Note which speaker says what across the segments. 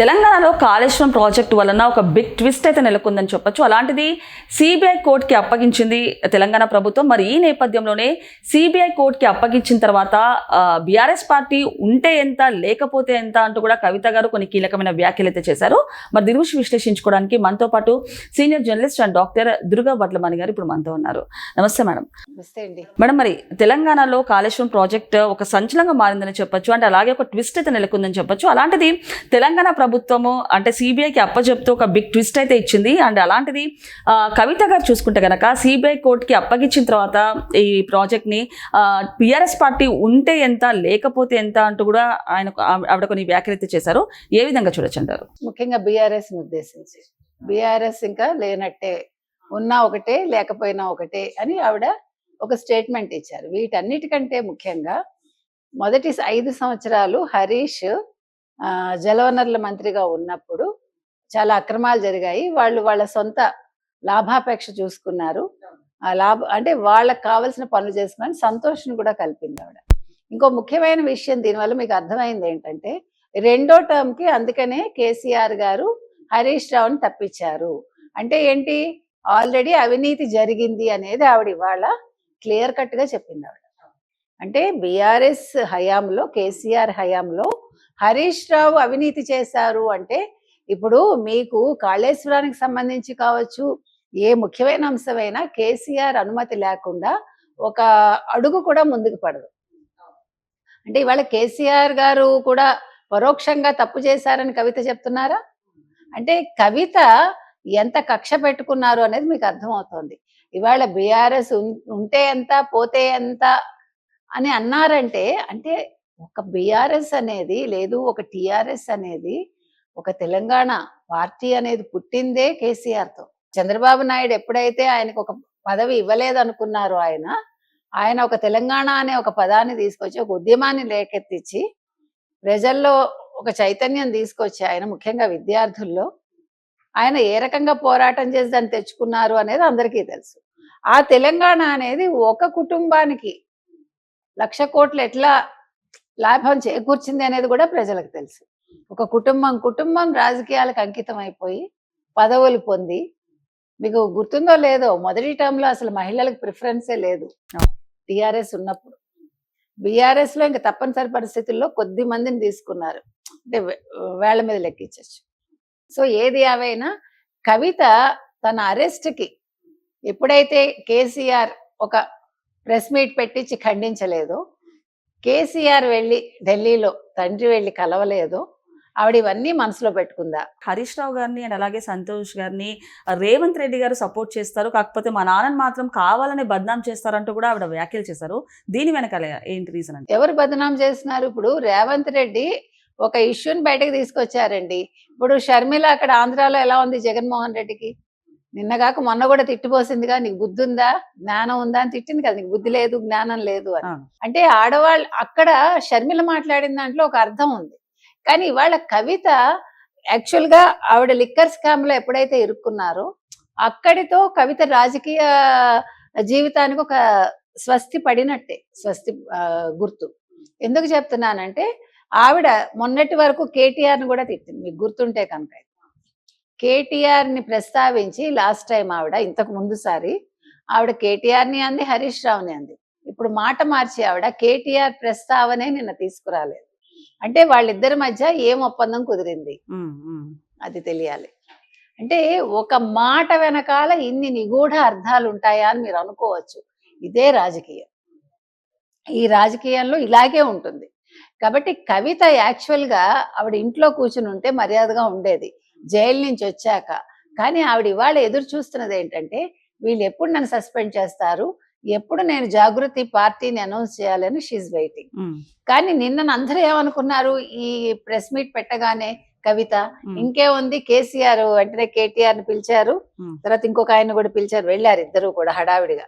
Speaker 1: తెలంగాణలో కాళేశ్వరం ప్రాజెక్టు వలన ఒక బిగ్ ట్విస్ట్ అయితే నెలకొందని చెప్పొచ్చు. అలాంటిది సిబిఐ కోర్టుకి అప్పగించింది తెలంగాణ ప్రభుత్వం. మరి ఈ నేపథ్యంలోనే సిబిఐ కోర్టుకి అప్పగించిన తర్వాత బీఆర్ఎస్ పార్టీ ఉంటే ఎంత లేకపోతే ఎంత అంటూ కూడా కవిత గారు కొన్ని కీలకమైన వ్యాఖ్యలు అయితే చేశారు. మరి దీని గురించి విశ్లేషించుకోవడానికి మనతో పాటు senior journalist and doctor Durga Bhatlamani గారు ఇప్పుడు మనతో ఉన్నారు. నమస్తే మేడం.
Speaker 2: నమస్తే అండి.
Speaker 1: మేడం మరి తెలంగాణలో కాళేశ్వరం ప్రాజెక్ట్ ఒక సంచలనంగా మారిందని చెప్పొచ్చు. అంటే అలాగే ఒక ట్విస్ట్ అయితే నెలకొందని చెప్పొచ్చు. అలాంటిది తెలంగాణ ప్రభుత్వము అంటే సిబిఐకి అప్పచెప్తూ ఒక బిగ్ ట్విస్ట్ అయితే ఇచ్చింది. అండ్ అలాంటిది కవిత గారు చూసుకుంటే కనుక సిబిఐ కోర్టుకి అప్పగించిన తర్వాత ఈ ప్రాజెక్ట్ని పిఆర్ఎస్ పార్టీ ఉంటే ఎంత లేకపోతే ఎంత అంటూ కూడా ఆయన ఆవిడ కొన్ని వ్యాఖ్యలు చేశారు. ఏ విధంగా చూడొచ్చు అంటారు?
Speaker 2: ముఖ్యంగా బీఆర్ఎస్ ఉద్దేశించి. బీఆర్ఎస్ ఇంకా లేనట్టే ఉన్నా ఒకటే లేకపోయినా ఒకటే అని ఆవిడ ఒక స్టేట్మెంట్ ఇచ్చారు. వీటన్నిటికంటే ముఖ్యంగా మొదటి ఐదు సంవత్సరాలు హరీష్ జలవనరుల మంత్రిగా ఉన్నప్పుడు చాలా అక్రమాలు జరిగాయి. వాళ్ళు వాళ్ళ సొంత లాభాపేక్ష చూసుకున్నారు. ఆ లాభ అంటే వాళ్ళకి కావలసిన పనులు చేసుకుని సంతోషం కూడా కలిపింది ఆవిడ. ఇంకో ముఖ్యమైన విషయం దీనివల్ల మీకు అర్థమైంది ఏంటంటే రెండో టర్మ్కి అందుకనే కేసీఆర్ గారు హరీష్ రావుని తప్పించారు. అంటే ఏంటి? ఆల్రెడీ అవినీతి జరిగింది అనేది ఆవిడ ఇవాళ క్లియర్ కట్గా చెప్పింది ఆవిడ. అంటే బీఆర్ఎస్ హయాంలో కేసీఆర్ హయాంలో హరీష్ రావు అవినీతి చేశారు అంటే ఇప్పుడు మీకు కాళేశ్వరానికి సంబంధించి కావచ్చు ఏ ముఖ్యమైన అంశమైనా కేసీఆర్ అనుమతి లేకుండా ఒక అడుగు కూడా ముందుకు పడదు. అంటే ఇవాళ కేసీఆర్ గారు కూడా పరోక్షంగా తప్పు చేశారని కవిత చెప్తున్నారా? అంటే కవిత ఎంత కక్ష పెట్టుకున్నారు అనేది మీకు అర్థమవుతోంది. ఇవాళ బీఆర్ఎస్ ఉంటే ఎంత పోతే ఎంత అని అన్నారంటే అంటే ఒక బీఆర్ఎస్ అనేది లేదు ఒక టిఆర్ఎస్ అనేది ఒక తెలంగాణ పార్టీ అనేది పుట్టిందే కేసీఆర్తో. చంద్రబాబు నాయుడు ఎప్పుడైతే ఆయనకు ఒక పదవి ఇవ్వలేదు అనుకున్నారో ఆయన ఆయన ఒక తెలంగాణ అనే ఒక పదాన్ని తీసుకొచ్చి ఒక ఉద్యమాన్ని లేకెత్తించి ప్రజల్లో ఒక చైతన్యం తీసుకొచ్చి ఆయన ముఖ్యంగా విద్యార్థుల్లో ఆయన ఏ రకంగా పోరాటం చేసి దాన్ని తెచ్చుకున్నారు అనేది అందరికీ తెలుసు. ఆ తెలంగాణ అనేది ఒక కుటుంబానికి లక్ష కోట్లు ఎట్లా లాభం చేకూర్చింది అనేది కూడా ప్రజలకు తెలుసు. ఒక కుటుంబం కుటుంబం రాజకీయాలకు అంకితం అయిపోయి పదవులు పొంది మీకు గుర్తుందో లేదో మొదటి టైంలో అసలు మహిళలకు ప్రిఫరెన్సే లేదు. టిఆర్ఎస్ ఉన్నప్పుడు. బీఆర్ఎస్లో ఇంకా తప్పనిసరి పరిస్థితుల్లో కొద్ది మందిని తీసుకున్నారు. అంటే వేళ్ళ మీద లెక్కించచ్చు. సో ఏది అవైనా కవిత తన అరెస్ట్కి ఎప్పుడైతే కేసీఆర్ ఒక ప్రెస్ మీట్ పెట్టించి ఖండించలేదో కేసీఆర్ వెళ్ళి ఢిల్లీలో తండ్రి వెళ్ళి కలవలేదో. ఆవిడ ఇవన్నీ మనసులో పెట్టుకుందా?
Speaker 1: హరీష్ రావు గారిని అండ్ అలాగే సంతోష్ గారిని రేవంత్ రెడ్డి గారు సపోర్ట్ చేస్తారు. కాకపోతే మా నాన్నని మాత్రం కావాలని బద్నాం చేస్తారంటూ కూడా ఆవిడ వ్యాఖ్యలు చేశారు. దీని వెనకాల ఏంటి రీజన్ అంటే
Speaker 2: ఎవరు బదనాం చేస్తున్నారు? ఇప్పుడు రేవంత్ రెడ్డి ఒక ఇష్యూని బయటకు తీసుకొచ్చారండి. ఇప్పుడు షర్మిల అక్కడ ఆంధ్రాలో ఎలా ఉంది జగన్మోహన్ రెడ్డికి? నిన్నగాక మొన్న కూడా తిట్టిపోసిందిగా నీకు బుద్ధి ఉందా జ్ఞానం ఉందా? అని తిట్టింది కదా నీకు బుద్ధి లేదు జ్ఞానం లేదు అని. అంటే ఆడవాళ్ళు అక్కడ షర్మిల మాట్లాడిన దాంట్లో ఒక అర్థం ఉంది. కానీ ఇవాళ కవిత యాక్చువల్గా ఆవిడ లిక్కర్ స్కామ్లో ఎప్పుడైతే ఇరుక్కున్నారో అక్కడితో కవిత రాజకీయ జీవితానికి ఒక స్వస్తి పడినట్టే స్వస్తి గుర్తు. ఎందుకు చెప్తున్నానంటే ఆవిడ మొన్నటి వరకు కేటీఆర్ని కూడా తిట్టింది మీకు గుర్తుంటే కనుక కేటీఆర్ని ప్రస్తావించి లాస్ట్ టైం ఆవిడ ఇంతకు ముందు సారి ఆవిడ కేటీఆర్ని అంది హరీష్ రావుని అంది. ఇప్పుడు మాట మార్చి ఆవిడ కేటీఆర్ ప్రస్తావనే నిన్న తీసుకురాలేదు. అంటే వాళ్ళిద్దరి మధ్య ఏం ఒప్పందం కుదిరింది. అది తెలియాలి. అంటే ఒక మాట వెనకాల ఇన్ని నిగూఢ అర్థాలు ఉంటాయా అని మీరు అనుకోవచ్చు. ఇదే రాజకీయం. ఈ రాజకీయంలో ఇలాగే ఉంటుంది. కాబట్టి కవిత యాక్చువల్గా ఆవిడ ఇంట్లో కూర్చుని ఉంటే మర్యాదగా ఉండేది. జైలు నుంచి వచ్చాక. కానీ ఆవిడ ఇవాళ ఎదురు చూస్తున్నది ఏంటంటే వీళ్ళు ఎప్పుడు నన్ను సస్పెండ్ చేస్తారు? ఎప్పుడు నేను జాగృతి పార్టీని అనౌన్స్ చేయాలని షీఈ్ వెయిటింగ్. కానీ నిన్న అందరూ ఏమనుకున్నారు? ఈ ప్రెస్ మీట్ పెట్టగానే కవిత. ఇంకేముంది? కేసీఆర్ వెంటనే కేటీఆర్ని పిలిచారు. తర్వాత ఇంకొక ఆయన కూడా పిలిచారు. వెళ్ళారు ఇద్దరు కూడా హడావిడిగా.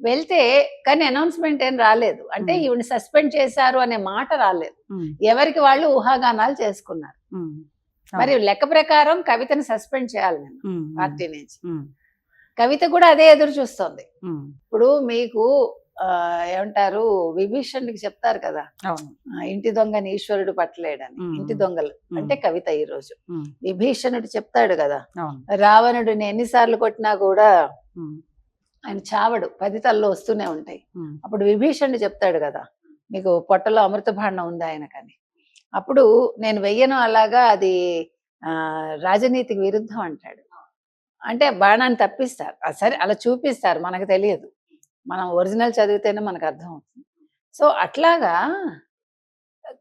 Speaker 2: వెళ్తే కానీ అనౌన్స్మెంట్ ఏం రాలేదు. అంటే. ఈవిని సస్పెండ్ చేశారు అనే మాట రాలేదు. ఎవరికి వాళ్ళు ఊహాగానాలు చేసుకున్నారు. మరి లెక్క ప్రకారం కవితని సస్పెండ్ చేయాలి నేను పార్టీ నుంచి కవిత కూడా అదే ఎదురు చూస్తోంది ఇప్పుడు మీకు ఏమంటారు విభీషణుడికి చెప్తారు కదా ఇంటి దొంగని ఈశ్వరుడు పట్టలేడని. ఇంటి దొంగలు. అంటే కవిత ఈ రోజు. విభీషణుడు చెప్తాడు కదా రావణుడిని ఎన్నిసార్లు కొట్టినా కూడా. ఆయన చావడు పది తల్లు వస్తూనే ఉంటాయి. అప్పుడు విభీషణుడు చెప్తాడు కదా మీకు పొట్టలో అమృత భాండం ఉంది ఆయనకని అప్పుడు నేను వెయ్యను అలాగా అది రాజనీతికి విరుద్ధం అంటాడు. అంటే బాణాన్ని తప్పిస్తారు. సరే అలా చూపిస్తారు మనకు తెలియదు. మనం ఒరిజినల్ చదివితేనే మనకు అర్థం అవుతుంది. సో అట్లాగా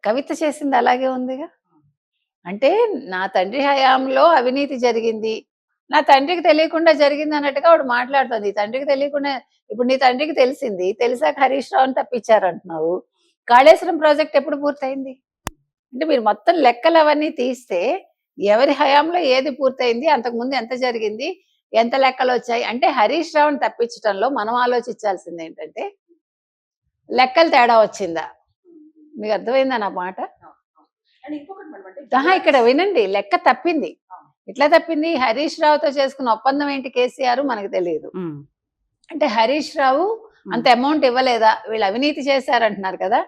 Speaker 2: కవిత చేసింది అలాగే ఉందిగా. అంటే నా తండ్రి హయాంలో అవినీతి జరిగింది. నా తండ్రికి తెలియకుండా జరిగింది అన్నట్టుగా ఆవిడ మాట్లాడుతుంది. తండ్రికి తెలియకుండా ఇప్పుడు నీ తండ్రికి తెలిసింది. తెలిసాక హరీష్ రావుని తప్పించారు అంటున్నావు కాళేశ్వరం ప్రాజెక్ట్ ఎప్పుడు పూర్తయింది? అంటే మీరు మొత్తం లెక్కలు అవన్నీ తీస్తే ఎవరి హయాంలో ఏది పూర్తయింది అంతకుముందు ఎంత జరిగింది ఎంత లెక్కలు వచ్చాయి అంటే హరీష్ రావుని తప్పించడంలో మనం ఆలోచించాల్సింది ఏంటంటే లెక్కలు తేడా వచ్చిందా? మీకు అర్థమైందా నా మాట? ఇక్కడ వినండి లెక్క తప్పింది. ఎట్లా తప్పింది? హరీష్ రావుతో చేసుకున్న ఒప్పందం ఏంటి కేసీఆర్? మనకు తెలియదు. అంటే హరీష్ రావు అంత అమౌంట్ ఇవ్వలేదా? వీళ్ళు అవినీతి చేశారంటున్నారు కదా.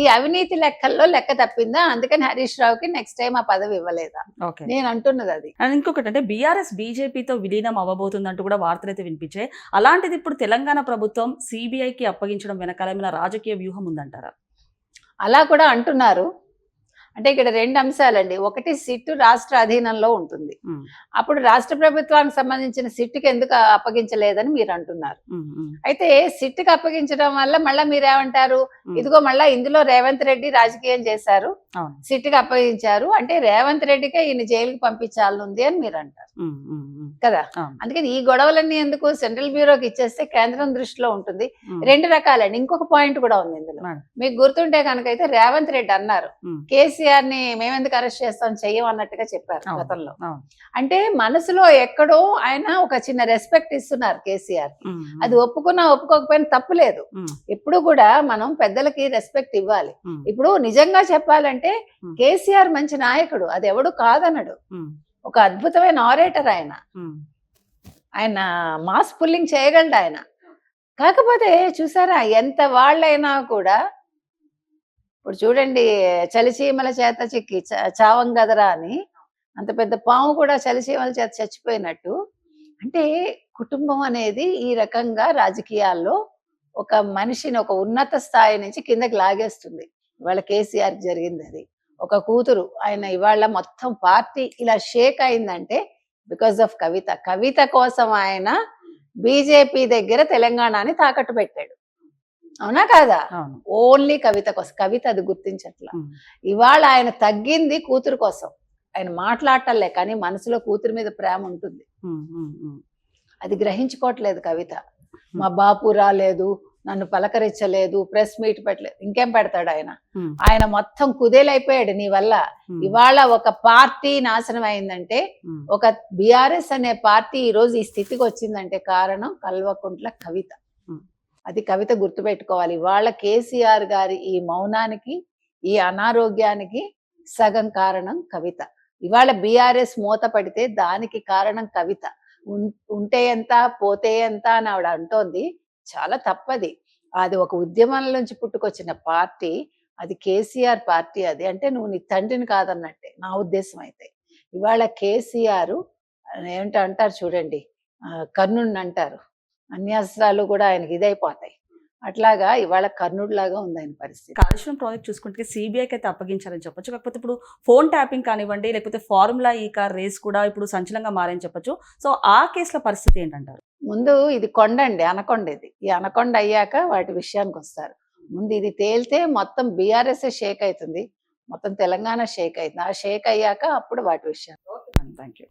Speaker 2: ఈ అవినీతి లెక్కల్లో లెక్క తప్పిందా? అందుకని హరీష్ రావుకి నెక్స్ట్ టైం ఆ పదవి ఇవ్వలేదా?
Speaker 1: ఓకే.
Speaker 2: నేను అంటున్నది అది
Speaker 1: ఇంకొకటి అంటే బీఆర్ఎస్ బీజేపీతో విలీనం అవ్వబోతుందంటూ కూడా వార్తలు అయితే వినిపించాయి. అలాంటిది ఇప్పుడు తెలంగాణ ప్రభుత్వం సిబిఐకి అప్పగించడం వెనకాల ఏమైనా రాజకీయ వ్యూహం ఉందంటారా?
Speaker 2: అలా కూడా అంటున్నారు. అంటే ఇక్కడ రెండు అంశాలండి ఒకటి సిట్టు రాష్ట్ర అధీనంలో ఉంటుంది. అప్పుడు రాష్ట్ర ప్రభుత్వానికి సంబంధించిన సిట్టుకి ఎందుకు అప్పగించలేదని మీరు అంటున్నారు. అయితే సిట్టుకి అప్పగించడం వల్ల మళ్ళీ మీరేమంటారు. ఇదిగో మళ్ళా ఇందులో రేవంత్ రెడ్డి రాజకీయం చేశారు సిట్టుకి అప్పగించారు అంటే రేవంత్ రెడ్డికే ఈయన జైలుకి పంపించాలనుంది అని మీరు అంటారు. కదా. అందుకని ఈ గొడవలన్నీ ఎందుకు సెంట్రల్ బ్యూరోకి ఇచ్చేస్తే కేంద్రం దృష్టిలో ఉంటుంది. రెండు రకాలండి ఇంకొక పాయింట్ కూడా ఉంది ఇందులో. మీకు గుర్తుంటే కనుక అయితే రేవంత్ రెడ్డి అన్నారు
Speaker 1: మ్మ్.
Speaker 2: కేసీఆర్ని మేమెందుకు అరెస్ట్ చేస్తాం చెయ్యం అన్నట్టుగా చెప్పారు. గతంలో. అంటే మనసులో ఎక్కడో ఆయన ఒక చిన్న రెస్పెక్ట్ ఇస్తున్నారు కేసీఆర్. అది ఒప్పుకున్నా ఒప్పుకోకపోయినా తప్పు లేదు
Speaker 1: మ్మ్.
Speaker 2: ఎప్పుడు కూడా మనం పెద్దలకి రెస్పెక్ట్ ఇవ్వాలి. ఇప్పుడు నిజంగా చెప్పాలంటే. కేసీఆర్ మంచి నాయకుడు అది ఎవడు కాదనడు. ఒక అద్భుతమైన ఆరేటర్ ఆయన. ఆయన మాస్ పుల్లింగ్ చేయగలడు ఆయన కాకపోతే చూసారా ఎంత వాళ్ళైనా కూడా ఇప్పుడు చూడండి చలిచీమల చేత చిక్కి చావం గదరా అని. అంత పెద్ద పాము కూడా చలిచీమల చేత చచ్చిపోయినట్టు. అంటే కుటుంబం అనేది ఈ రకంగా రాజకీయాల్లో ఒక మనిషిని ఒక ఉన్నత స్థాయి నుంచి కిందకి లాగేస్తుంది. ఇవాళ కేసీఆర్ జరిగింది అది. ఒక కూతురు ఆయన ఇవాళ మొత్తం పార్టీ ఇలా షేక్ అయిందంటే బికాస్ ఆఫ్ కవిత. కవిత కోసం ఆయన బీజేపీ దగ్గర తెలంగాణని తాకట్టు పెట్టాడు. అవునా కాదా ఓన్లీ కవిత కోసం కవిత అది గుర్తించట్ల. ఇవాళ ఆయన తగ్గింది కూతురు కోసం ఆయన మాట్లాడటంలే కానీ మనసులో కూతురు మీద ప్రేమ ఉంటుంది. అది గ్రహించుకోవట్లేదు కవిత మా బాపు రాలేదు నన్ను పలకరించలేదు ప్రెస్ మీట్ పెట్టలేదు ఇంకేం పెడతాడు ఆయన. ఆయన మొత్తం కుదేలైపోయాడు నీ వల్ల. ఇవాళ ఒక పార్టీ నాశనం అయిందంటే. ఒక బిఆర్ఎస్ అనే పార్టీ ఈ రోజు ఈ స్థితికి వచ్చిందంటే కారణం కల్వకుంట్ల కవిత. అది కవిత గుర్తుపెట్టుకోవాలి. వాళ్ళ కేసీఆర్ గారి ఈ మౌనానికి ఈ అనారోగ్యానికి సగం కారణం కవిత. ఇవాళ బీఆర్ఎస్ మూత పడితే దానికి కారణం కవిత. ఉంటే ఎంత పోతే ఎంత అని ఆవిడ అంటోంది. చాలా తప్పది. అది ఒక ఉద్యమం నుంచి పుట్టుకొచ్చిన పార్టీ అది కేసీఆర్ పార్టీ అది. అంటే నువ్వు నీ తండ్రిని కాదన్నట్టే నా ఉద్దేశం అయితే. ఇవాళ కేసీఆర్ ఏమిటంటారు చూడండి కర్ణుణ్ణి అంటారు. అన్యాస్త్రాలు కూడా ఆయనకి ఇదైపోతాయి. అట్లాగా ఇవాళ కర్ణుడిలాగా ఉంది ఆయన పరిస్థితి.
Speaker 1: కాళేశ్వరం ప్రాజెక్ట్ చూసుకుంటే సిబిఐకి అయితే అప్పగించారని చెప్పొచ్చు. కాకపోతే ఇప్పుడు ఫోన్ ట్యాపింగ్ కానివ్వండి లేకపోతే ఫార్ములా ఈ కార్ రేస్ కూడా ఇప్పుడు సంచలనంగా మారని చెప్పొచ్చు. సో ఆ కేసుల పరిస్థితి ఏంటంటారు?
Speaker 2: ముందు ఇది కొండ అండి అనకొండ ఇది. ఈ అనకొండ అయ్యాక వాటి విషయానికి వస్తారు. ముందు ఇది తేలితే మొత్తం బీఆర్ఎస్ షేక్ అవుతుంది. మొత్తం తెలంగాణ షేక్ అవుతుంది. ఆ షేక్ అయ్యాక అప్పుడు వాటి విషయం.
Speaker 1: Thank you
Speaker 2: thank you